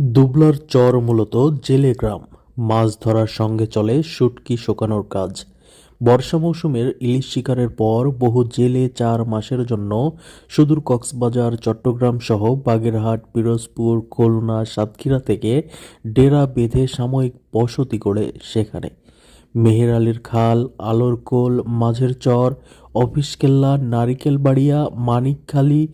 দুবলার চর মূলত জেলে গ্রাম। মাছ ধরার সঙ্গে চলে শুটকি শোকানোর কাজ। বর্ষা মৌসুমের ইলিশ শিকারের পর বহু জেলে চার মাসের জন্য সুদূর কক্সবাজার, চট্টগ্রাম সহ বাগেরহাট, পিরোজপুর, খুলনা, সাতক্ষীরা থেকে ডেরা বেঁধে সাময়িক বসতি করে সেখানে। মেহের আলীর খাল আলোরকোল মাঝের চর অফিসকেল্লা নারিকেলবাড়িয়া মানিকখালী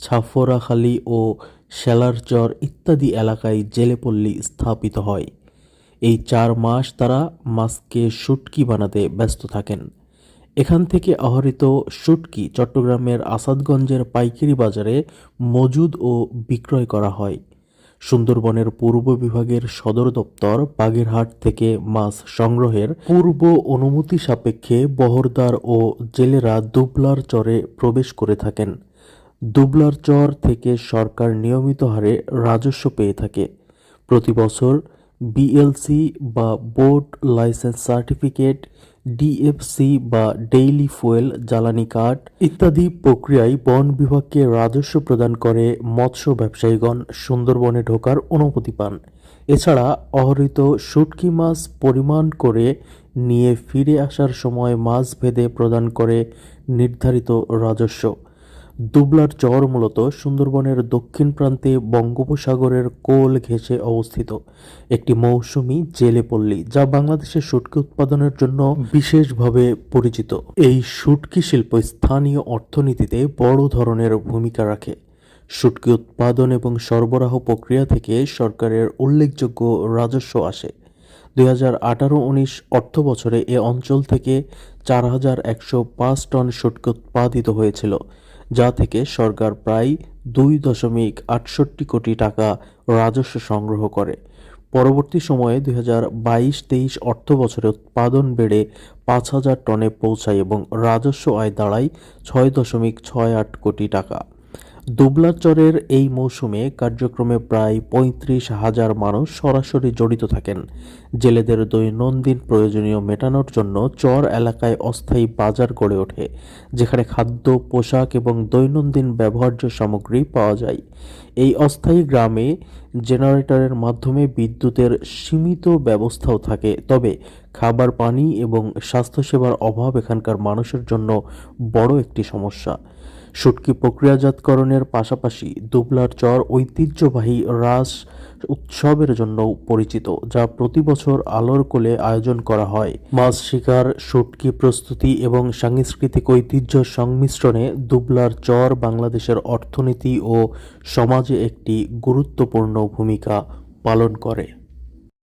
ছাফরাখালী ও শেলারচর ইত্যাদি এলাকায় জেলেপল্লী স্থাপিত হয়। এই চার মাস তারা মাছকে শুটকি বানাতে ব্যস্ত থাকেন। এখান থেকে আহরিত শুটকি চট্টগ্রামের আসাদগঞ্জের পাইকারি বাজারে মজুদ ও বিক্রয় করা হয়। সুন্দরবনের পূর্ব বিভাগের সদর দপ্তর বাগেরহাট থেকে মাছ সংগ্রহের পূর্ব অনুমতি সাপেক্ষে বহরদার ও জেলেরা দুবলার চরে প্রবেশ করে থাকেন। দুবলার চর থেকে সরকার নিয়মিত হারে রাজস্ব পেয়ে থাকে। প্রতি বছর বিএলসি বা বোট লাইসেন্স সার্টিফিকেট ডিএফসি বা ডেইলি ফুয়েল, জ্বালানি কার্ড ইত্যাদি প্রক্রিয়ায় বন বিভাগকে রাজস্ব প্রদান করে মৎস্য ব্যবসায়ীগণ সুন্দরবনে ঢোকার অনুমতি পান। এছাড়া অহরিত শুটকি মাছ পরিমাণ করে নিয়ে ফিরে আসার সময় মাছ ভেদে প্রদান করে নির্ধারিত রাজস্ব। দুবলার চর মূলত সুন্দরবনের দক্ষিণ প্রান্তে বঙ্গোপসাগরের কোল ঘেঁষে অবস্থিত। একটি মৌসুমী জেলে পল্লী যা বাংলাদেশের শুটকি উৎপাদনের জন্য বিশেষভাবে পরিচিত। এই শুটকি শিল্প স্থানীয় অর্থনীতিতে বড় ধরনের ভূমিকা রাখে। শুটকি উৎপাদন এবং সরবরাহ প্রক্রিয়া থেকে সরকারের উল্লেখযোগ্য রাজস্ব আসে। দুই হাজার আঠারো উনিশ অর্থ বছরে এ অঞ্চল থেকে চার হাজার একশো পাঁচ টন শুটকি উৎপাদিত হয়েছিল, যা থেকে সরকার প্রায় দুই দশমিক আটষট্টি কোটি টাকা রাজস্ব সংগ্রহ করে। পরবর্তী সময়ে দুই হাজার বাইশ তেইশ অর্থ বছরে উৎপাদন বেড়ে পাঁচ হাজার টনে পৌঁছায় এবং রাজস্ব আয় দাঁড়ায় ছয় দশমিক ছয় আট কোটি টাকা। দুবলাচরের এই মৌসুমে কার্যক্রমে প্রায় পঁয়ত্রিশ হাজার মানুষ সরাসরি জড়িত থাকেন। জেলেদের দৈনন্দিন প্রয়োজনীয় মেটানোর জন্য চর এলাকায় অস্থায়ী বাজার গড়ে ওঠে, যেখানে খাদ্য, পোশাক এবং দৈনন্দিন ব্যবহার্য সামগ্রী পাওয়া যায়। এই অস্থায়ী গ্রামে জেনারেটরের মাধ্যমে বিদ্যুতের সীমিত ব্যবস্থাও থাকে, তবে খাবার, পানি এবং স্বাস্থ্যসেবার অভাব এখানকার মানুষের জন্য বড় একটি সমস্যা। শুটকি প্রক্রিয়াজাতকরণের পাশাপাশি দুবলার চর ঐতিহ্যবাহী রাস উৎসবের জন্য পরিচিত, যা প্রতি বছর আলোর কোলে আয়োজন করা হয়। মাছ শিকার, শুটকি প্রস্তুতি এবং সাংস্কৃতিক ঐতিহ্য সংমিশ্রণে দুবলার চর বাংলাদেশের অর্থনীতি ও সমাজে একটি গুরুত্বপূর্ণ ভূমিকা পালন করে।